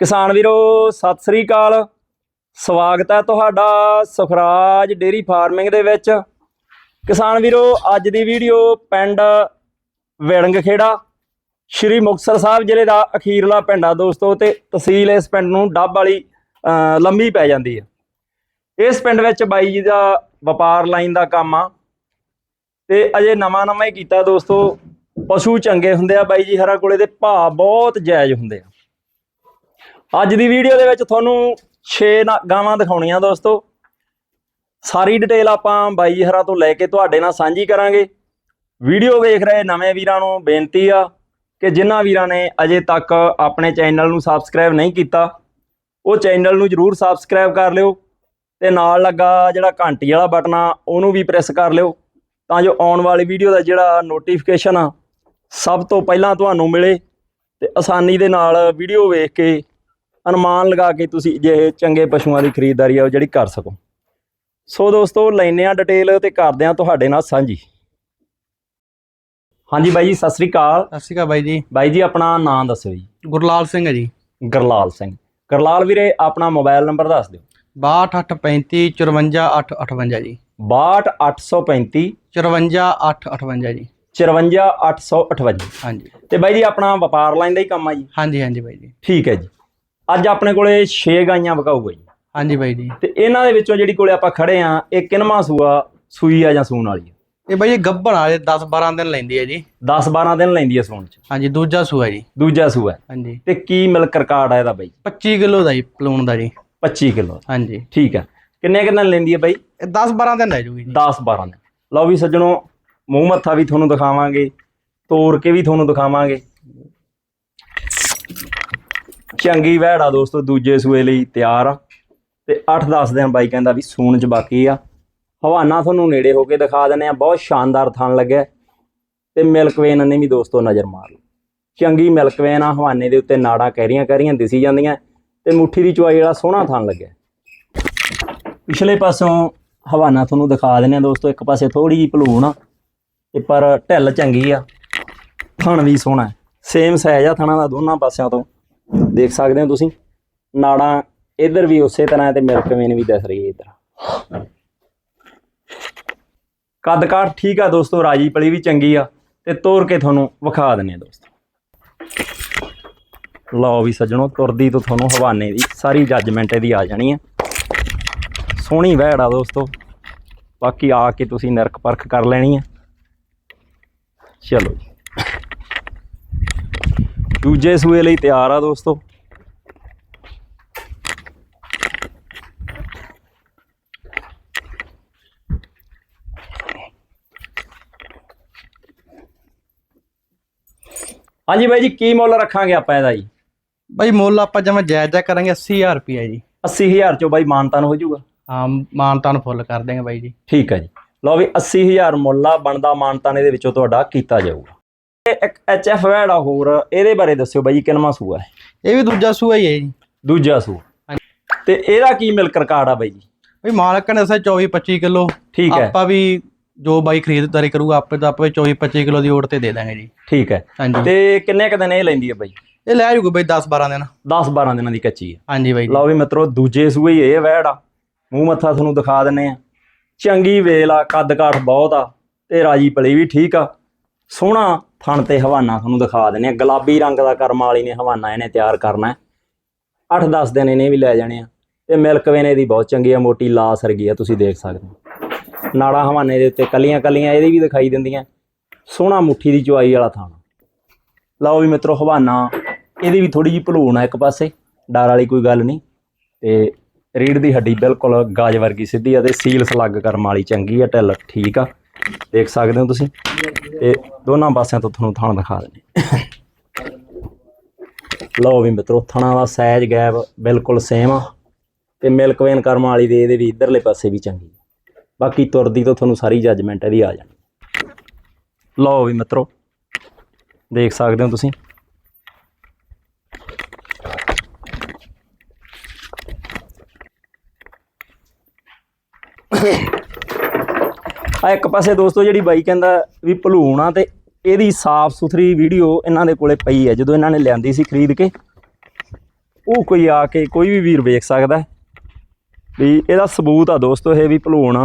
ਕਿਸਾਨ ਵੀਰੋ, ਸਤਿ ਸ੍ਰੀ ਅਕਾਲ। ਸਵਾਗਤ ਹੈ ਤੁਹਾਡਾ ਸੁਖਰਾਜ ਡੇਰੀ ਫਾਰਮਿੰਗ ਦੇ ਵਿੱਚ। ਕਿਸਾਨ ਵੀਰੋ, ਅੱਜ ਦੀ ਵੀਡੀਓ ਪਿੰਡ ਵਿੜੰਗ ਖੇੜਾ ਸ਼੍ਰੀ ਮੁਕਤਸਰ ਸਾਹਿਬ ਜ਼ਿਲ੍ਹੇ ਦਾ ਅਖੀਰਲਾ ਪਿੰਡ ਆ ਦੋਸਤੋ, ਤੇ ਤਹਿਸੀਲ ਇਸ ਪਿੰਡ ਨੂੰ ਡੱਬ ਵਾਲੀ ਲੰਮੀ ਪੈ ਜਾਂਦੀ ਹੈ ਇਸ ਪਿੰਡ ਵਿੱਚ ਬਾਈ ਜੀ ਦਾ ਵਪਾਰ ਲਾਈਨ ਦਾ ਕੰਮ ਆ, ਤੇ ਅਜੇ ਨਵਾਂ ਨਵਾਂ ਹੀ ਕੀਤਾ ਦੋਸਤੋ। ਪਸ਼ੂ ਚੰਗੇ ਹੁੰਦੇ ਆ ਬਾਈ ਜੀ, ਹਰਾਂ ਕੋਲੇ ਦੇ ਭਾਅ ਬਹੁਤ ਜਾਇਜ਼ ਹੁੰਦੇ ਆ। ਅੱਜ ਦੀ ਵੀਡੀਓ ਦੇ ਵਿੱਚ ਤੁਹਾਨੂੰ 6 ਗਾਵਾਂ ਦਿਖਾਉਣੀਆਂ ਦੋਸਤੋ। ਸਾਰੀ ਡਿਟੇਲ ਆਪਾਂ ਬਾਈ ਜੀ ਹਰਾਂ ਤੋਂ ਲੈ ਕੇ ਤੁਹਾਡੇ ਨਾਲ ਸਾਂਝੀ ਕਰਾਂਗੇ। ਵੀਡੀਓ ਵੇਖ ਰਹੇ ਨਵੇਂ ਵੀਰਾਂ ਨੂੰ ਬੇਨਤੀ ਆ ਕਿ ਜਿਨ੍ਹਾਂ ਵੀਰਾਂ ਨੇ ਅਜੇ ਤੱਕ ਆਪਣੇ ਚੈਨਲ ਨੂੰ ਸਬਸਕ੍ਰਾਈਬ ਨਹੀਂ ਕੀਤਾ, ਉਹ ਚੈਨਲ ਨੂੰ ਜਰੂਰ ਸਬਸਕ੍ਰਾਈਬ ਕਰ ਲਿਓ ਤੇ ਨਾਲ ਲੱਗਾ ਜਿਹੜਾ ਘੰਟੀ ਵਾਲਾ ਬਟਨ ਆ, ਉਹਨੂੰ ਵੀ ਪ੍ਰੈਸ ਕਰ ਲਿਓ ਤਾਂ ਜੋ ਆਉਣ ਵਾਲੀ ਵੀਡੀਓ ਦਾ ਜਿਹੜਾ ਨੋਟੀਫਿਕੇਸ਼ਨ ਆ, ਸਭ ਤੋਂ ਪਹਿਲਾਂ ਤੁਹਾਨੂੰ ਮਿਲੇ ਤੇ ਆਸਾਨੀ ਦੇ ਨਾਲ ਵੀਡੀਓ ਵੇਖ ਕੇ ਅਨੁਮਾਨ ਲਗਾ ਕੇ ਤੁਸੀਂ ਜੇ ਚੰਗੇ ਪਸ਼ੂਆਂ ਦੀ ਖਰੀਦਦਾਰੀ ਆ ਉਹ ਜਿਹੜੀ ਕਰ ਸਕੋ। ਸੋ ਦੋਸਤੋ ਲੈਨੇ ਆ ਡਿਟੇਲ ਤੇ ਕਰਦੇ ਆ ਤੁਹਾਡੇ ਨਾਲ ਸਾਂਝੀ। ਹਾਂਜੀ ਬਾਈ ਜੀ ਸਤਿ ਸ੍ਰੀ ਅਕਾਲ। ਸਤਿ ਸ਼੍ਰੀ ਅਕਾਲ ਬਾਈ ਜੀ। ਬਾਈ ਜੀ ਆਪਣਾ ਨਾਮ ਦੱਸਿਓ ਜੀ। ਗੁਰਲਾਲ ਸਿੰਘ ਹੈ ਜੀ। ਗਰਲਾਲ ਸਿੰਘ। ਗਰਲਾਲ ਵੀਰੇ ਆਪਣਾ ਮੋਬਾਈਲ ਨੰਬਰ ਦੱਸ ਦਿਓ। 6235 54858 ਜੀ। 62835 54858 ਜੀ। 54858 ਹਾਂਜੀ। ਤੇ ਬਾਈ ਜੀ ਆਪਣਾ ਵਪਾਰ ਲਾਈਨ ਦਾ ਹੀ ਕੰਮ ਆ ਜੀ। ਹਾਂਜੀ ਹਾਂਜੀ ਬਾਈ ਜੀ। ਠੀਕ ਹੈ ਜੀ। ਅੱਜ ਆਪਣੇ ਕੋਲੇ 6 ਗਾਈਆਂ ਵਿਕਾਊਗਾ ਜੀ ਹਾਂਜੀ ਬਾਈ ਜੀ। ਤੇ ਇਹਨਾਂ ਦੇ ਵਿੱਚੋਂ ਜਿਹੜੀ ਕੋਲੇ ਆਪਾਂ ਖੜੇ ਆ ਇਹ ਕਿਨਮਾ ਸੂਆ ਸੂਈ ਆ ਜਾਂ ਸੂਣ ਵਾਲੀ ਆ? ਇਹ ਬਾਈ ਜੀ ਗੱਭਣ ਵਾਲੇ 10 12 ਦਿਨ ਲੈਂਦੀ ਹੈ ਜੀ। 10 12 ਦਿਨ ਲੈਂਦੀ ਆ ਸੂਣ ਚ। ਹਾਂਜੀ ਦੂਜਾ ਸੂਆ ਜੀ। ਦੂਜਾ ਸੂਆ। ਹੈ। ਹਾਂਜੀ। ਤੇ ਕੀ ਮਿਲਕ ਰਿਕਾਰਡ ਆ ਇਹਦਾ ਬਾਈ? 25 ਕਿਲੋ ਦਾ ਜੀ ਪਲੂਣ ਦਾ ਜੀ। 25 ਕਿਲੋ ਹਾਂਜੀ। ਠੀਕ ਹੈ ਕਿੰਨੇ ਕਿੰਨੇ ਲੈਂਦੀ ਆ ਬਾਈ? ਇਹ 10 12 ਦਿਨ ਲੈ ਜੂਗੀ ਜੀ। 10 12 ਦਿਨ। ਲਓ ਵੀ ਸੱਜਣੋ ਮੂੰਹ ਮੱਥਾ ਵੀ ਤੁਹਾਨੂੰ ਦਿਖਾਵਾਂਗੇ ਤੋੜ ਕੇ ਵੀ ਤੁਹਾਨੂੰ ਦਿਖਾਵਾਂਗੇ। ਚੰਗੀ ਵਹਿੜ ਆ ਦੋਸਤੋ, ਦੂਜੇ ਸੂਏ ਲਈ ਤਿਆਰ ਆ। ਤੇ 8-10 ਦਿਨ ਬਾਈ ਕਹਿੰਦਾ ਵੀ ਸੂਣ ਚ ਬਾਕੀ ਆ। ਹਵਾਨਾ ਤੁਹਾਨੂੰ ਨੇੜੇ ਹੋ ਕੇ ਦਿਖਾ ਦਿੰਨੇ ਆ, ਬਹੁਤ ਸ਼ਾਨਦਾਰ ਥਣ ਲੱਗਿਆ। ਤੇ ਮਿਲਕ ਨੇ ਵੀ ਦੋਸਤੋ ਨਜ਼ਰ ਮਾਰ ਲਓ ਚੰਗੀ ਮਿਲਕਵੇਨ ਆ, ਹਵਾਨੇ ਦੇ ਉੱਤੇ ਨਾੜਾਂ ਕਹਿਰੀਆਂ ਕਹਿਰੀਆਂ ਦਿਸੀ ਜਾਂਦੀਆਂ। ਤੇ ਮੁੱਠੀ ਦੀ ਚੁਆਈ ਵਾਲਾ ਸੋਹਣਾ ਥਣ ਲੱਗਿਆ। ਪਿਛਲੇ ਪਾਸੋਂ ਹਵਾਨਾ ਤੁਹਾਨੂੰ ਦਿਖਾ ਦਿੰਨੇ ਆ ਦੋਸਤੋ, ਇੱਕ ਪਾਸੇ ਥੋੜੀ ਜਿਹੀ ਭਲੂਣ ਆ, ਤੇ ਪਰ ਢਿੱਲ ਚੰਗੀ ਆ। ਥਣ ਵੀ ਸੋਹਣਾ ਸੇਮ ਸਾਈਜ਼ ਆ ਥਣਾ ਦਾ ਦੋਨਾਂ ਪਾਸਿਆਂ ਤੋਂ। ਦੇਖ ਸਕਦੇ ਹੋ ਤੁਸੀਂ, ਨਾੜਾਂ ਇਧਰ ਵੀ ਉਸੇ ਤਰ੍ਹਾਂ ਹੈ ਤੇ ਮਿਲਕ ਵੇਨ ਵੀ ਦਿਸ ਰਹੀ ਹੈ ਇਧਰ। ਕੱਦ ਕਾਠ ਠੀਕ ਆ ਦੋਸਤੋ, ਰਾਜੀ ਪਲੀ ਵੀ ਚੰਗੀ ਆ ਤੇ ਤੋੜ ਕੇ ਤੁਹਾਨੂੰ ਵਿਖਾ ਦਿੰਨੇ ਆ ਦੋਸਤੋ। ਲਓ ਵੀ ਸੱਜਣੋ, ਤੁਰਦੀ ਤੋਂ ਤੁਹਾਨੂੰ ਹਵਾਨੇ ਦੀ ਸਾਰੀ ਜੱਜਮੈਂਟ ਇਹਦੀ ਆ ਜਾਣੀ ਹੈ ਸੋਹਣੀ ਵਹਿੜ ਆ ਦੋਸਤੋ। ਬਾਕੀ ਆ ਕੇ ਤੁਸੀਂ ਨਿਰਖ ਪਰਖ ਕਰ ਲੈਣੀ ਹੈ ਚਲੋ ਜੀ। ਦੂਜੇ ਸੂਏ ਲਈ ਤਿਆਰ ਆ ਦੋਸਤੋ। ਹਾਂਜੀ ਬਾਈ ਜੀ ਕੀ ਮੁੱਲ ਰੱਖਾਂਗੇ ਆਪਾਂ ਇਹਦਾ ਜੀ? ਬਾਈ ਮੁੱਲ ਆਪਾਂ ਜਮਾ ਜਾਇਜ਼ ਜਾ ਕਰਾਂਗੇ 80000 ਰੁਪਏ ਜੀ। 80000 ਚੋਂ ਬਾਈ ਮਾਨਤਾਨ ਹੋ ਜਾਊਗਾ? ਹਾਂ ਮਾਨਤਾਨ ਫੁੱਲ ਕਰ ਦੇਂਗੇ ਬਾਈ ਜੀ। ਠੀਕ ਹੈ ਜੀ। ਲਓ ਵੀ 80000 ਮੁੱਲ ਆ ਬਣਦਾ ਮਾਨਤਾਨ ਇਹਦੇ ਵਿੱਚੋਂ ਤੁਹਾਡਾ ਕੀਤਾ ਜਾਊਗਾ। ਇੱਕ ਐਚਐਫ ਵੈੜਾ ਹੋਰ ਇਹਦੇ ਬਾਰੇ ਦੱਸਿਓ ਬਾਈ ਜੀ ਕਿੰਨਵਾਂ ਸੂਆ ਹੈ? ਇਹ ਵੀ ਦੂਜਾ ਸੂਆ ਹੀ ਹੈ ਜੀ। ਦੂਜਾ ਸੂਆ। ਤੇ ਇਹਦਾ ਕੀ ਮਿਲਕ ਰਿਕਾਰਡ ਆ ਬਾਈ ਜੀ? ਬਈ ਮਾਲਕ ਨੇ ਦੱਸਿਆ 24 25 ਕਿਲੋ। ਠੀਕ ਹੈ। ਆਪਾਂ ਵੀ ਜੋ ਬਾਈ ਖਰੀਦਦਾਰੀ ਕਰੂਗਾ ਆਪੇ ਤਾਂ ਆਪੇ 24 25 ਕਿਲੋ ਦੀ ਓਟ ਤੇ ਦੇ ਦਾਂਗੇ ਜੀ। ਠੀਕ ਹੈ। ਤੇ ਕਿੰਨੇ ਕ ਦਿਨ ਇਹ ਲੈਂਦੀ ਹੈ ਬਾਈ? ਇਹ ਲੈ ਜੂਗਾ ਬਈ 10 12 ਦਿਨ। 10 12 ਦਿਨਾਂ ਦੀ ਕੱਚੀ ਹੈ। ਹਾਂਜੀ ਬਾਈ ਲਓ ਵੀ ਮਿੱਤਰੋ ਦੂਜੇ ਸੂਏ ਹੀ ਇਹ ਵੈੜ ਆ। ਮੂੰਹ ਮੱਥਾ ਤੁਹਾਨੂੰ ਦਿਖਾ ਦਿੰਨੇ ਆ ਚੰਗੀ ਵੇਲ ਆ ਕੱਦ ਕਾਠ ਬਹੁਤ ਆ। ਤੇ ਰਾਜੀ ਪਲੀ ਵੀ ਠੀਕ ਆ। ਸੋਹਣਾ ਥਣ ਤੇ ਹਵਾਨਾ ਤੁਹਾਨੂੰ ਦਿਖਾ ਦਿੰਨੇ ਆ। ਗੁਲਾਬੀ ਰੰਗ ਦਾ ਕਰਮ ਵਾਲੀ ਨੇ ਹਵਾਨਾ ਇਹਨੇ ਤਿਆਰ ਕਰਨਾ 8-10 ਦਿਨ ਇਹਨੇ ਵੀ ਲੈ ਜਾਣੇ ਆ। ਤੇ ਮਿਲਕ ਵੇਨੇ ਦੀ ਬਹੁਤ ਚੰਗੀ ਆ, ਮੋਟੀ ਲਾਸ ਵਰਗੀ ਆ, ਤੁਸੀਂ ਦੇਖ ਸਕਦੇ ਹੋ। ਨਾੜਾ ਹਵਾਨੇ ਦੇ ਉੱਤੇ ਕੱਲੀਆਂ ਕੱਲੀਆਂ ਇਹਦੀ ਵੀ ਦਿਖਾਈ ਦਿੰਦੀਆਂ। ਸੋਹਣਾ ਮੁੱਠੀ ਦੀ ਚੁਆਈ ਵਾਲਾ ਥਾਣਾ ਲਓ ਵੀ ਮਿੱਤਰੋ, ਹਵਾਨਾ ਇਹਦੀ ਵੀ ਥੋੜੀ ਜਿਹੀ ਭਲੂਣ ਆ ਇੱਕ ਪਾਸੇ। ਡਰ ਵਾਲੀ ਕੋਈ ਗੱਲ ਨਹੀਂ। ਤੇ ਰੀੜ ਦੀ ਹੱਡੀ ਬਿਲਕੁਲ ਗਾਜ ਵਰਗੀ ਸਿੱਧੀ ਆ ਤੇ ਸੀਲ ਸਲੱਗ ਕਰਮ ਵਾਲੀ ਚੰਗੀ ਆ, ਢਿੱਲ ਠੀਕ ਆ। ਦੇਖ ਸਕਦੇ ਹੋ ਤੁਸੀਂ? ਤੇ ਦੋਨਾਂ ਪਾਸਿਆਂ ਤੋਂ ਤੁਹਾਨੂੰ ਥਾਣਾ ਦਿਖਾ ਦਿੰਦੇ ਲਓ ਵੀ ਮਿੱਤਰੋ ਥਣਾ ਦਾ ਸਾਈਜ਼ ਗੈਪ ਬਿਲਕੁਲ ਸੇਮ ਆ। ਤੇ ਮਿਲਕ ਵੇਨ ਕਰਮ ਵਾਲੀ ਦੇ ਇਹਦੇ ਵੀ ਇਧਰਲੇ ਪਾਸੇ ਵੀ ਚੰਗੀ ਆ। ਬਾਕੀ ਤੁਰਦੀ ਤੋਂ ਤੁਹਾਨੂੰ ਸਾਰੀ ਜੱਜਮੈਂਟ ਇਹਦੀ ਆ ਜਾਣੀ। ਲਓ ਵੀ ਮਿੱਤਰੋ, ਦੇਖ ਸਕਦੇ ਹੋ ਤੁਸੀਂ? ਆ ਇੱਕ ਪਾਸੇ ਦੋਸਤੋ ਜਿਹੜੀ ਬਾਈ ਕਹਿੰਦਾ ਵੀ ਭਲੂਣ ਆ ਤੇ ਇਹਦੀ ਸਾਫ਼ ਸੁਥਰੀ ਵੀਡੀਓ ਇਹਨਾਂ ਦੇ ਕੋਲੇ ਪਈ ਹੈ ਜਦੋਂ ਇਹਨਾਂ ਨੇ ਲਿਆਂਦੀ ਸੀ ਖਰੀਦ ਕੇ। ਉਹ ਕੋਈ ਆ ਕੇ ਕੋਈ ਵੀ ਵੀਰ ਵੇਖ ਸਕਦਾ। ਵੀ ਇਹਦਾ ਸਬੂਤ ਆ ਦੋਸਤੋ ਇਹ ਵੀ ਭਲੂਣ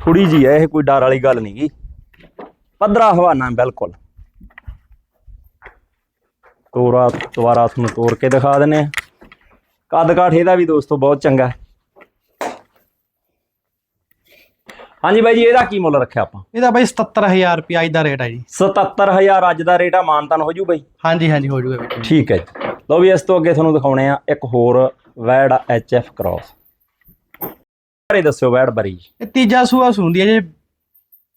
ਥੋੜੀ ਜੀ ਹੈ ਇਹ ਕੋਈ ਡਰ ਵਾਲੀ ਗੱਲ ਨਹੀਂ ਗੀ ਪੱਧਰਾ ਹਵਾਨਾ ਬਿਲਕੁਲ। ਤੋਰਾ ਦੁਬਾਰਾ ਤੁਹਾਨੂੰ ਤੋੜ ਕੇ ਦਿਖਾ ਦਿੰਨੇ ਆ। ਕੱਦ ਕਾਠ ਇਹਦਾ ਵੀ ਦੋਸਤੋ ਬਹੁਤ ਚੰਗਾ। ਹੈ ਹਾਂਜੀ ਬਾਈ ਜੀ ਇਹਦਾ ਕੀ ਮੁੱਲ ਰੱਖਿਆ ਆਪਾਂ? ਇਹਦਾ ਬਾਈ 77000 ਰੁਪਏ ਅੱਜ ਦਾ ਰੇਟ ਹੈ ਜੀ। 77000 ਅੱਜ ਦਾ ਰੇਟ ਆ ਮਾਨਤਨ ਹੋ ਜੂ ਬਾਈ? ਹਾਂਜੀ ਹਾਂਜੀ ਹੋ ਜਾਊਗਾ ਵਿੱਚ ਠੀਕ ਹੈ ਜੀ। ਲਓ ਵੀ ਇਸ ਤੋਂ ਅੱਗੇ ਤੁਹਾਨੂੰ ਦਿਖਾਉਣੇ ਆ ਇੱਕ ਹੋਰ ਵੈੜ ਐਚ ਐਫ ਕ੍ਰਾਸ ਬਾਰੇ ਦੱਸਿਓ ਵੈੜ ਬਰੀ ਇਹ ਤੀਜਾ ਸੂਆ ਸੁੰਦੀ ਹੈ ਜੀ।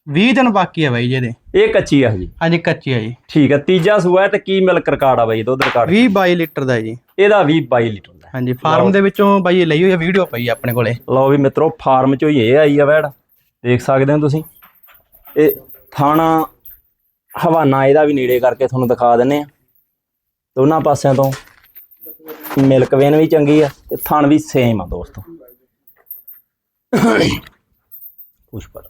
20 ਦਿਨ ਬਾਕੀ ਹੈ ਬਾਈ ਜੀ ਇਹਦੇ। ਇਹ ਕੱਚੀ ਆ ਜੀ। ਹਾਂਜੀ ਕੱਚੀ ਹੈ ਜੀ। ਠੀਕ ਹੈ ਤੀਜਾ ਸੂਆ ਤੇ ਕੀ ਮਿਲਕ ਰਿਕਾਰਡ ਆ ਬਾਈ ਦੁੱਧ ਰਿਕਾਰਡ 20 22 ਲੀਟਰ ਦਾ ਜੀ। ਇਹਦਾ 20 22 ਲੀਟਰ ਦਾ। ਹਾਂਜੀ ਫਾਰਮ ਦੇ ਵਿੱਚੋਂ ਬਾਈ ਇਹ ਲਈ ਹੋਈ ਹੈ ਵੀਡੀਓ ਪਈ ਆ ਆਪਣੇ ਕੋਲੇ। ਲਓ ਵੀ ਮਿੱਤਰੋ ਫਾਰਮ ਚੋਂ ਹੀ ਇਹ ਆਈ ਆ ਵੈੜ। ਦੇਖ ਸਕਦੇ ਹੋ ਤੁਸੀਂ। ਇਹ ਥਾਣਾ ਹਵਾਨਾ, ਇਹਦਾ ਵੀ ਨੇੜੇ ਕਰਕੇ ਤੁਹਾਨੂੰ ਦਿਖਾ ਦਿੰਨੇ ਆ ਦੋਨਾਂ ਪਾਸਿਆਂ ਤੋਂ ਮਿਲਕ ਵੇਨ ਵੀ ਚੰਗੀ ਆ ਤੇ ਥਣ ਵੀ ਸੇਮ ਆ ਦੋਸਤੋ। ਕੁਛ ਪਤਾ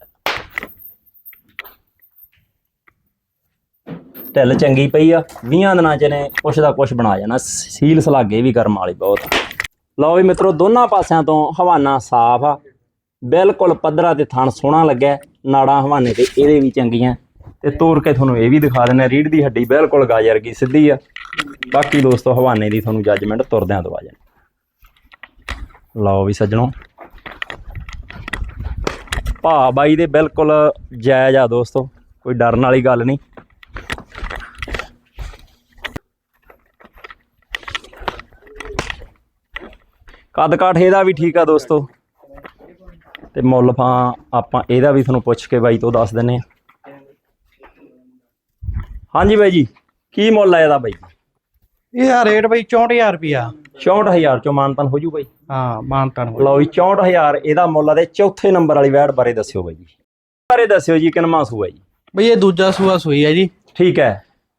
ਢਿੱਲ ਚੰਗੀ ਪਈ ਆ 20 ਦਿਨਾਂ ਚ ਨੇ ਕੁਛ ਦਾ ਕੁਛ ਬਣਾ ਜਾਣਾ। ਸੀਲ ਸਲਾਗੇ ਵੀ ਕਰਮ ਵਾਲੀ ਬਹੁਤ ਆ। ਲਓ ਵੀ ਮਿੱਤਰੋ, ਦੋਨਾਂ ਪਾਸਿਆਂ ਤੋਂ ਹਵਾਨਾ ਸਾਫ਼ ਆ। ਬਿਲਕੁਲ ਪੱਧਰਾ ਤੇ ਥਣ ਸੋਹਣਾ ਲੱਗਿਆ, ਨਾੜਾਂ ਹਵਾਨੇ ਤੇ ਇਹਦੇ ਵੀ ਚੰਗੀਆਂ। ਤੇ ਤੋੜ ਕੇ ਤੁਹਾਨੂੰ ਇਹ ਵੀ ਦਿਖਾ ਦਿੰਦੇ ਰੀੜ ਦੀ ਹੱਡੀ ਬਿਲਕੁਲ ਗਾਜਰ ਗਈ ਸਿੱਧੀ ਆ। ਬਾਕੀ ਦੋਸਤੋ, ਹਵਾਨੇ ਦੀ ਤੁਹਾਨੂੰ ਜੱਜਮੈਂਟ ਤੁਰਦਿਆਂ ਦਵਾ ਜਾਣੀ। ਲਓ ਵੀ ਸੱਜਣੋ। ਭਾ ਬਾਈ ਦੇ ਬਿਲਕੁਲ ਜਾਇਜ਼ ਆ ਦੋਸਤੋ, ਕੋਈ ਡਰਨ ਵਾਲੀ ਗੱਲ ਨਹੀਂ। ਕੱਦ ਕਾਠ ਇਹਦਾ ਵੀ ਠੀਕ ਆ ਦੋਸਤੋ। ਤੇ ਮੁੱਲ ਫਾਂ ਆਪਾਂ ਇਹਦਾ ਵੀ ਤੁਹਾਨੂੰ ਪੁੱਛ ਕੇ ਬਾਈ ਤੋਂ ਦੱਸ ਦਿੰਨੇ ਆ ਹਾਂਜੀ ਬਾਈ ਜੀ ਕੀ ਮੁੱਲ ਆ ਇਹਦਾ ਬਾਈ? ਇਹਦਾ ਰੇਟ ਬਾਈ 64000 ਰੁਪਿਆ 64000 ਚੋਂ ਮਾਨਤਨ ਹੋ ਜੂ ਬਾਈ। ਹਾਂ ਮਾਨਤਾਨ ਹੋ ਲਓ ਜੀ 64000 ਇਹਦਾ ਮੁੱਲ ਆ ਤੇ ਚੌਥੇ ਨੰਬਰ ਵਾਲੀ ਵੈੜ ਬਾਰੇ ਦੱਸਿਓ ਬਾਈ ਜੀ। ਬਾਰੇ ਦੱਸਿਓ ਜੀ ਕਿੰਨਾ ਸੂਆ ਜੀ? ਬਈ ਇਹ ਦੂਜਾ ਸੂਆ ਸੂਈ ਹੈ ਜੀ। ਠੀਕ ਹੈ।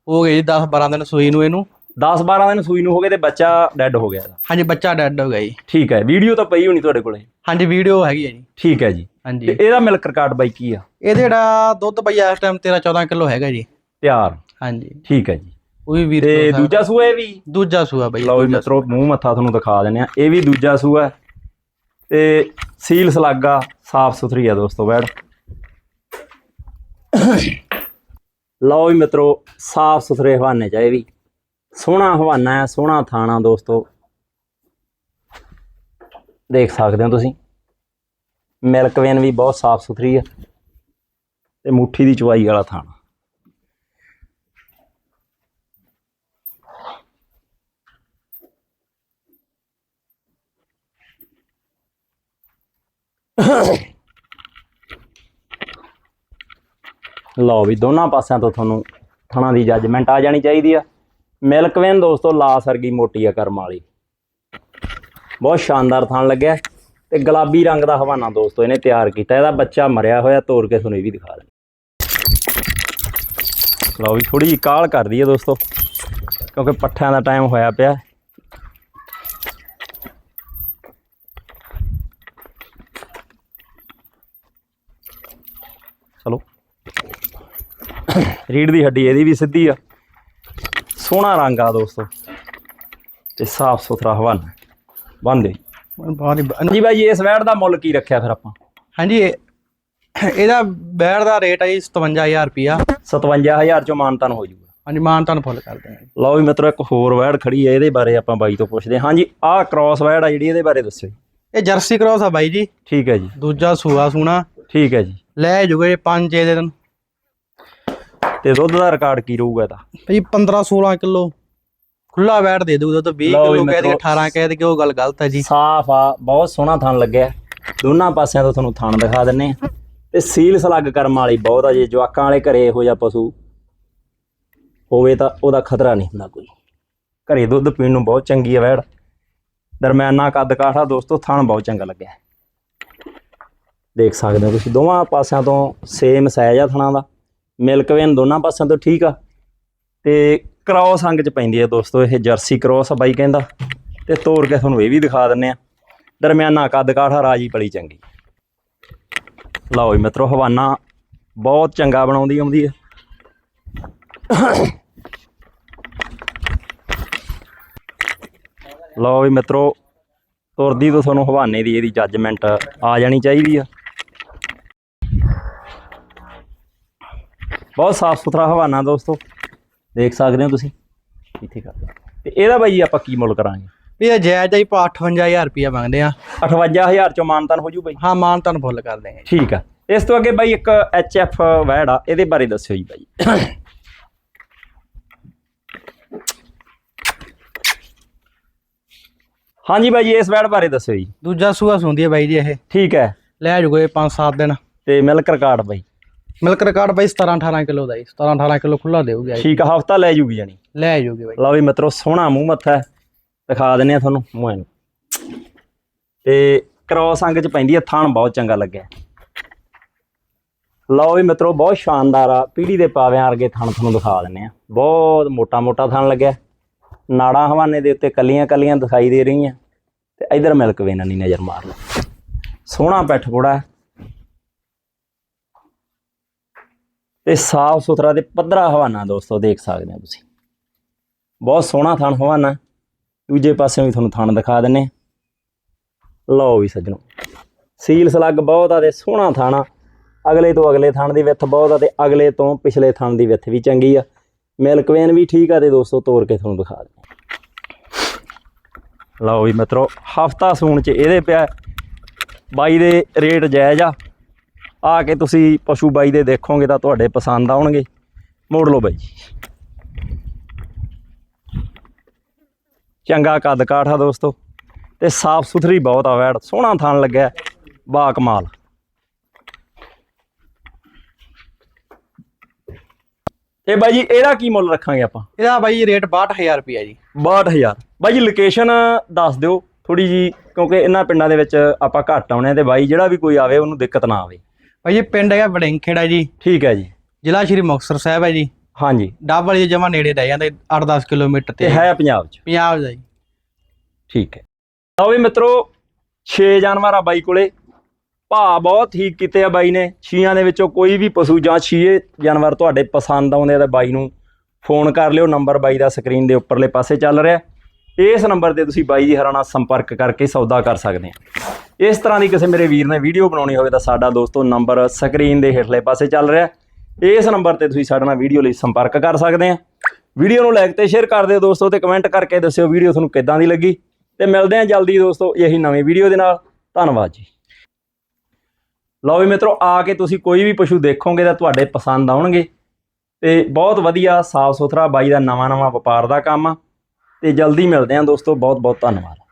ਹੋ ਗਏ ਜੀ 10 12 ਦਿਨ ਸੂਈ ਨੂੰ ਇਹਨੂੰ। 10 12 ਦਿਨ ਸੂਈ ਨੂੰ ਹੋ ਗਏ ਤੇ ਬੱਚਾ ਡੈੱਡ ਹੋ ਗਿਆ ਇਹਦਾ। ਹਾਂਜੀ ਬੱਚਾ ਡੈਡ ਹੋ ਗਿਆ ਜੀ। ਠੀਕ ਹੈ ਵੀਡੀਓ ਤਾਂ ਪਈ ਹੋਣੀ ਤੁਹਾਡੇ ਕੋਲੇ? ਹਾਂਜੀ ਵੀਡੀਓ ਹੈਗੀ ਹੈ ਜੀ। ਠੀਕ ਹੈ ਜੀ। ਤੇ ਹਾਂਜੀ ਇਹਦਾ ਮਿਲਕ ਰਿਕਾਰਡ ਬਾਈ ਕੀ ਆ? ਇਹਦੇ ਜਿਹੜਾ ਦੁੱਧ ਬਈ ਇਸ ਟਾਈਮ 13 14 ਕਿਲੋ ਹੈਗਾ ਜੀ। ਤਿਆਰ। ਹਾਂਜੀ। ਠੀਕ ਹੈ ਜੀ। ਉਹ ਵੀ ਵੀਰ ਤੇ ਤੋਂ ਦੂਜਾ ਸੂਆ ਇਹ ਵੀ? ਦੂਜਾ ਸੂਆ ਬਈ ਲਓ ਜੀ ਮਿੱਤਰੋ ਮੂੰਹ ਮੱਥਾ ਤੁਹਾਨੂੰ ਦਿਖਾ ਦਿੰਦੇ ਆ ਇਹ ਵੀ ਦੂਜਾ ਸੂਆ ਤੇ ਸੀਲ ਸਲਾਗਾ ਸਾਫ਼ ਸੁਥਰੀ ਆ ਦੋਸਤੋ ਬੈੜ ਲਓ ਜੀ ਮਿੱਤਰੋ ਸਾਫ਼ ਸੁਥਰੇ ਹਵਾਨੇ ਚ ਇਹ ਵੀ। ਸੋਹਣਾ ਹਵਾਨਾ ਹੈ, ਸੋਹਣਾ ਥਾਣਾ ਦੋਸਤੋ। ਦੇਖ ਸਕਦੇ ਹੋ ਤੁਸੀਂ। ਮਿਲਕ ਵੇਨ ਵੀ ਬਹੁਤ ਸਾਫ਼ ਸੁਥਰੀ ਹੈ ਤੇ ਮੁੱਠੀ ਦੀ ਚਵਾਈ ਵਾਲਾ ਥਾਣਾ ਲਓ ਵੀ ਦੋਨਾਂ ਪਾਸਿਆਂ ਤੋਂ ਤੁਹਾਨੂੰ ਥਣਾ ਦੀ ਜੱਜਮੈਂਟ ਆ ਜਾਣੀ ਚਾਹੀਦੀ ਆ। ਮਿਲਕ ਦੋਸਤੋ, ਲਾ ਸਰਗੀ ਮੋਟੀ ਆ ਕਰਮ ਵਾਲੀ। ਬਹੁਤ ਸ਼ਾਨਦਾਰ ਥਣ ਲੱਗਿਆ ਤੇ ਗੁਲਾਬੀ ਰੰਗ ਦਾ ਹਵਾਨਾ ਦੋਸਤੋ, ਇਹਨੇ ਤਿਆਰ ਕੀਤਾ। ਇਹਦਾ ਬੱਚਾ ਮਰਿਆ ਹੋਇਆ ਤੋੜ ਕੇ ਤੁਹਾਨੂੰ ਇਹ ਵੀ ਦਿਖਾ ਦਿੰਦੇ। ਲਓ ਵੀ ਥੋੜੀ ਜਿਹੀ ਕਾਲ ਕਰਦੀ ਹੈ ਦੋਸਤੋ, ਕਿਉਂਕਿ ਪੱਠਿਆਂ ਦਾ ਟਾਈਮ ਹੋਇਆ ਪਿਆ ਚਲੋ। ਰੀੜ ਦੀ ਹੱਡੀ ਇਹਦੀ ਵੀ ਸਿੱਧੀ ਆ। ਸੋਹਣਾ ਰੰਗ ਆ ਦੋਸਤੋ। ਤੇ ਸਾਫ਼ ਸੁਥਰਾ ਹਵਾਨਾ ਬੰਦੇ ਬਹੁਤ ਹੀ ਬ- ਹਾਂਜੀ ਬਾਈ ਇਸ ਵੈੜ ਦਾ ਮੁੱਲ ਕੀ ਰੱਖਿਆ ਫਿਰ ਆਪਾਂ? ਹਾਂਜੀ ਇਹ- ਇਹਦਾ ਬੈੜ ਦਾ ਰੇਟ ਹੈ ਜੀ 57000 ਰੁਪਿਆ 57000 ਚੋਂ ਮਾਨਤਨ ਹੋ ਜਾਊਗਾ ਹਾਂਜੀ ਮਾਨਤਾਨ ਫੁੱਲ ਕਰਦੇ ਹਾਂ ਲਓ ਵੀ ਮਿੱਤਰੋ ਇੱਕ ਹੋਰ ਵੈੜ ਖੜੀ ਹੈ ਇਹਦੇ ਬਾਰੇ ਆਪਾਂ ਬਾਈ ਤੋਂ ਪੁੱਛਦੇ ਹਾਂ। ਹਾਂਜੀ ਆਹ ਕ੍ਰਾਸ ਵੈੜ ਆ ਜਿਹੜੀ ਇਹਦੇ ਬਾਰੇ ਦੱਸਿਓ। ਇਹ ਜਰਸੀ ਕ੍ਰੋਸ ਆ ਬਾਈ ਜੀ। ਠੀਕ ਹੈ ਜੀ। ਦੂਜਾ ਸੂਆ ਸੂਣਾ। ਠੀਕ ਹੈ ਜੀ। ਲੈ ਜੂਗਾ ਇਹ 5 6 ਦਿਨ। ਤੇ ਦੁੱਧ ਦਾ ਰਿਕਾਰਡ ਕੀ ਰਹੂਗਾ ਇਹਦਾ? ਭਾਈ 15 16 ਕਿਲੋ। ਖੁੱਲਾ ਬੈੜ ਦੇ ਦੂਗਾ ਤਾਂ 20 ਲਓ ਜੀ ਕਿਲੋ ਕਹਿ ਦੇ ਮਿੱਤਰੋ। 18 ਕਹਿ ਦੇ ਕਿ ਉਹ ਗੱਲ ਗਲਤ ਹੈ ਜੀ। ਸਾਫ਼ ਆ ਬਹੁਤ ਸੋਹਣਾ ਥਣ ਲੱਗਿਆ। ਦੋਨਾਂ ਪਾਸਿਆਂ ਤੋਂ ਤੁਹਾਨੂੰ ਥਣ ਦਿਖਾ ਦਿੰਨੇ ਆ। ਤੇ ਸੀਲ ਸਲੱਗ ਕਰਮ ਵਾਲੀ ਬਹੁਤ ਆ ਜੇ ਜਵਾਕਾਂ ਵਾਲੇ ਘਰੇ ਇਹੋ ਜਿਹਾ ਪਸ਼ੂ ਹੋਵੇ ਤਾਂ ਉਹਦਾ ਖਤਰਾ ਨਹੀਂ ਹੁੰਦਾ ਕੋਈ। ਘਰੇ ਦੁੱਧ ਪੀਣ ਨੂੰ ਬਹੁਤ ਚੰਗੀ ਆ ਵੈੜ। ਦਰਮਿਆਨਾ ਕੱਦ ਕਾਠਾ ਦੋਸਤੋ ਥਣ ਬਹੁਤ ਚੰਗਾ ਲੱਗਿਆ। ਦੇਖ ਸਕਦੇ ਹੋ ਤੁਸੀਂ ਦੋਵਾਂ ਪਾਸਿਆਂ ਤੋਂ ਸੇਮ ਸਾਈਜ਼ ਆ ਥਣਾਂ ਦਾ। ਮਿਲਕ ਵੇਨ ਦੋਨਾਂ ਪਾਸਿਆਂ ਤੋਂ ਠੀਕ ਆ। ਤੇ ਕ੍ਰੋਸ ਅੰਗ ਚ ਪੈਂਦੀ ਆ ਦੋਸਤੋ, ਇਹ ਜਰਸੀ ਕ੍ਰੋਸ ਬਾਈ ਕਹਿੰਦਾ। ਤੇ ਤੋੜ ਕੇ ਤੁਹਾਨੂੰ ਇਹ ਵੀ ਦਿਖਾ ਦਿੰਨੇ ਆ। ਦਰਮਿਆਨਾ ਕੱਦ ਕਾਠਾ ਰਾਜੀ ਪਲੀ ਚੰਗੀ। ਲਓ ਜੀ ਮਿੱਤਰੋ, ਹਵਾਨਾ ਬਹੁਤ ਚੰਗਾ ਬਣਾਉਂਦੀ ਆਉਂਦੀ ਹੈ ਲਓ ਵੀ ਮਿੱਤਰੋ, ਤੁਰਦੀ ਤੋਂ ਤੁਹਾਨੂੰ ਹਵਾਨੇ ਦੀ ਇਹਦੀ ਜੱਜਮੈਂਟ ਆ ਜਾਣੀ ਚਾਹੀਦੀ ਆ। ਬਹੁਤ ਸਾਫ਼ ਸੁਥਰਾ ਹਵਾਨਾ ਦੋਸਤੋ। ਦੇਖ ਸਕਦੇ ਹੋ ਤੁਸੀਂ। ਇੱਥੇ ਕਰ। ਤੇ ਇਹਦਾ ਬਾਈ ਜੀ ਆਪਾਂ ਕੀ ਮੁੱਲ ਕਰਾਂਗੇ? ਵੀ ਇਹ ਜਾਇਜ਼ ਪਾ 58000 ਰੁਪਇਆ ਮੰਗਦੇ ਆ 58000 ਚੋਂ ਮਾਨਤਨ ਹੋ ਜੂ ਬਾਈ। ਹਾਂ ਮਾਨ ਤੁਹਾਨੂੰ ਫੁੱਲ ਕਰ ਦੇਂਗੇ ਠੀਕ ਆ। ਇਸ ਤੋਂ ਅੱਗੇ ਬਾਈ ਇੱਕ ਐਚ ਐਫ ਵੈੜ ਆ ਇਹਦੇ ਬਾਰੇ ਦੱਸਿਓ ਜੀ ਬਾਈ। ਹਾਂਜੀ ਬਾਈ ਜੀ ਇਸ ਵੈੜ ਬਾਰੇ ਦੱਸਿਓ ਜੀ। ਦੂਜਾ ਸੂਆ ਸੁੰਦੀ ਹੈ ਬਾਈ ਜੀ ਇਹ। ਠੀਕ ਹੈ। ਲੈ ਜੂਗੇ 5-7 ਦਿਨ। ਤੇ ਮਿਲਕ ਰਿਕਾਰਡ ਬਾਈ। ਮਿਲਕ ਰਿਕਾਰਡ ਬਾਈ 17-18 ਕਿਲੋ ਦਾ ਜੀ 17-18 ਕਿਲੋ ਖੁੱਲਾ ਦੇਊਗੀ ਜੀ। ਠੀਕ ਆ ਹਫਤਾ ਲੈ ਜੂਗੀ ਜਾਨੀ ਲੈ ਜੂਗੇ ਬਾਈ। ਲਓ ਵੀ ਮਿੱਤਰੋ ਸੋਹਣਾ ਮੂੰਹ ਮੱਥਾ। ਦਿਖਾ ਦਿੰਨੇ ਆ ਤੁਹਾਨੂੰ ਮੂੰਹ ਨੂੰ ਤੇ ਕ੍ਰੋਸ ਅੰਗ ਚ ਪੈਂਦੀ ਆ ਥਣ ਬਹੁਤ ਚੰਗਾ ਲੱਗਿਆ। ਲਓ ਵੀ ਮਿੱਤਰੋ ਬਹੁਤ ਸ਼ਾਨਦਾਰ ਆ। ਪੀੜੀ ਦੇ ਪਾਵਿਆਂ ਵਰਗੇ ਥਣ ਤੁਹਾਨੂੰ ਦਿਖਾ ਦਿੰਨੇ ਆ। ਬਹੁਤ ਮੋਟਾ ਮੋਟਾ ਥਣ ਲੱਗਿਆ। ਨਾੜਾਂ ਹਵਾਨੇ ਦੇ ਉੱਤੇ ਕੱਲੀਆਂ ਕੱਲੀਆਂ ਦਿਖਾਈ ਦੇ ਰਹੀਆਂ। ਤੇ ਇਧਰ ਮਿਲਕ ਵੇਨ ਨਹੀਂ ਨਜ਼ਰ ਮਾਰ ਲਓ। ਸੋਹਣਾ ਪੈਠ ਕੋੜਾ ਤੇ ਸਾਫ਼ ਸੁਥਰਾ ਤੇ ਪੱਧਰਾ ਹਵਾਨਾ ਦੋਸਤੋ, ਦੇਖ ਸਕਦੇ ਹੋ ਤੁਸੀਂ। ਬਹੁਤ ਸੋਹਣਾ ਥਣ ਹਵਾਨਾ। ਦੂਜੇ ਪਾਸੇ ਵੀ ਤੁਹਾਨੂੰ ਥਣ ਦਿਖਾ ਦਿੰਨੇ। ਲਓ ਵੀ ਸੱਜਣੋ, ਸੀਲ ਸਲੱਗ ਬਹੁਤ ਆ ਤੇ ਸੋਹਣਾ ਥਾਣਾ ਅਗਲੇ ਤੋਂ ਅਗਲੇ ਥਣ ਦੀ ਵਿੱਥ ਬਹੁਤ ਆ ਤੇ ਅਗਲੇ ਤੋਂ ਪਿਛਲੇ ਥਣ ਦੀ ਵਿੱਥ ਵੀ ਚੰਗੀ ਆ। ਮਿਲਕਵੇਨ ਵੀ ਠੀਕ ਆ ਤੇ ਦੋਸਤੋ ਤੋੜ ਕੇ ਤੁਹਾਨੂੰ ਦਿਖਾ ਦਿੰਦੇ ਲਓ ਵੀ ਮਿੱਤਰੋ, ਹਫਤਾ ਸੂਣ ਚ ਇਹਦੇ ਪਿਆ। ਬਾਈ ਦੇ ਰੇਟ ਜਾਇਜ਼ ਆ। ਆ ਕੇ ਤੁਸੀਂ ਪਸ਼ੂ ਬਾਈ ਦੇ ਦੇਖੋਗੇ ਤਾਂ ਤੁਹਾਡੇ ਪਸੰਦ ਆਉਣਗੇ। ਮੋੜ ਲਓ ਬਾਈ। ਚੰਗਾ ਕੱਦ ਕਾਠਾ ਦੋਸਤੋ। ਤੇ ਸਾਫ਼ ਸੁਥਰੀ ਬਹੁਤ ਆ ਵੈੜ। ਸੋਹਣਾ ਥਣ ਲੱਗਿਆ ਬਾ ਕਮਾਲ। ਤੇ ਬਾਈ ਜੀ ਇਹਦਾ ਕੀ ਮੁੱਲ ਰੱਖਾਂਗੇ ਆਪਾਂ? ਇਹਦਾ ਬਾਈ ਜੀ ਰੇਟ 62000 ਰੁਪਇਆ ਜੀ। 62000 ਬਾਈ ਜੀ ਲੋਕੇਸ਼ਨ ਦੱਸ ਦਿਓ। ਥੋੜੀ ਜੀ ਕਿਉਂਕਿ ਇਹਨਾਂ ਪਿੰਡਾਂ ਦੇ ਵਿੱਚ ਆਪਾਂ ਘੱਟ ਆਉਣੇ ਤੇ ਬਾਈ ਜਿਹੜਾ ਵੀ ਕੋਈ ਆਵੇ ਉਹਨੂੰ ਦਿੱਕਤ ਨਾ ਆਵੇ। ਬਾਈ ਜੀ ਪਿੰਡ ਹੈਗਾ ਵੜਿੰਖੇੜਾ ਜੀ। ਠੀਕ ਹੈ ਜੀ। ਜ਼ਿਲ੍ਹਾ ਸ਼੍ਰੀ ਮੁਕਤਸਰ ਸਾਹਿਬ ਹੈ ਜੀ। ਹਾਂਜੀ। ਡੱਬ ਵਾਲੀ ਜਮਾ ਨੇੜੇ ਰਹਿ ਜਾਂਦੇ 8-10 ਕਿਲੋਮੀਟਰ ਤੇ। ਤੇ ਹੈ ਪੰਜਾਬ 'ਚ? ਪੰਜਾਬ ਦਾ ਜੀ। ਠੀਕ ਹੈ। ਲਓ ਵੀ ਮਿੱਤਰੋ 6 ਜਾਨਵਰ ਆ ਬਾਈ ਕੋਲੇ। ਭਾ ਬਹੁਤ ਠੀਕ ਕੀਤੇ ਆ ਬਾਈ ਨੇ। ਛੀਆਂ ਦੇ ਵਿੱਚੋਂ ਕੋਈ ਵੀ ਪਸ਼ੂ ਜਾਂ ਛੀਏ ਜਾਨਵਰ ਤੁਹਾਡੇ ਪਸੰਦ ਆਉਂਦੇ ਆ ਤਾਂ ਬਾਈ ਨੂੰ ਫੋਨ ਕਰ ਲਿਓ। ਨੰਬਰ ਬਾਈ ਦਾ ਸਕਰੀਨ ਦੇ ਉੱਪਰਲੇ ਪਾਸੇ ਚੱਲ ਰਿਹਾ। ਇਸ ਨੰਬਰ ਤੇ ਤੁਸੀਂ ਬਾਈ ਜੀ ਹਰਾਂ ਨਾਲ ਸੰਪਰਕ ਕਰਕੇ ਸੌਦਾ ਕਰ ਸਕਦੇ ਆ। ਇਸ ਤਰ੍ਹਾਂ ਦੀ ਕਿਸੇ ਮੇਰੇ ਵੀਰ ਨੇ ਵੀਡੀਓ ਬਣਾਉਣੀ ਹੋਵੇ ਤਾਂ ਸਾਡਾ ਦੋਸਤੋ ਨੰਬਰ ਸਕਰੀਨ ਦੇ ਹੇਠਲੇ ਪਾਸੇ ਚੱਲ ਰਿਹਾ ਇਸ ਨੰਬਰ ਤੇ ਤੁਸੀਂ ਸਾਡੇ ਨਾਲ ਵੀਡੀਓ ਲਈ ਸੰਪਰਕ ਕਰ ਸਕਦੇ ਆ। ਵੀਡੀਓ ਨੂੰ ਲਾਈਕ ਤੇ ਸ਼ੇਅਰ ਕਰ ਦਿਓ ਦੋਸਤੋ ਤੇ ਕਮੈਂਟ ਕਰਕੇ ਦੱਸਿਓ ਵੀਡੀਓ ਤੁਹਾਨੂੰ ਕਿੱਦਾਂ ਦੀ ਲੱਗੀ। ਤੇ ਮਿਲਦੇ ਹਾਂ ਜਲਦੀ ਦੋਸਤੋ ਇਹੀ ਨਵੀਂ ਵੀਡੀਓ ਦੇ ਨਾਲ। ਧੰਨਵਾਦ ਜੀ। ਲਓ ਵੀ ਮਿੱਤਰੋ, ਆ ਕੇ ਤੁਸੀਂ ਕੋਈ ਵੀ ਪਸ਼ੂ ਦੇਖੋਗੇ ਤਾਂ ਤੁਹਾਡੇ ਪਸੰਦ ਆਉਣਗੇ। ਤੇ ਬਹੁਤ ਵਧੀਆ ਸਾਫ਼ ਸੁਥਰਾ ਬਾਈ ਦਾ ਨਵਾਂ ਨਵਾਂ ਵਪਾਰ ਦਾ ਕੰਮ ਆ। ਤੇ ਜਲਦੀ ਮਿਲਦੇ ਹਾਂ ਦੋਸਤੋ ਬਹੁਤ ਬਹੁਤ ਧੰਨਵਾਦ।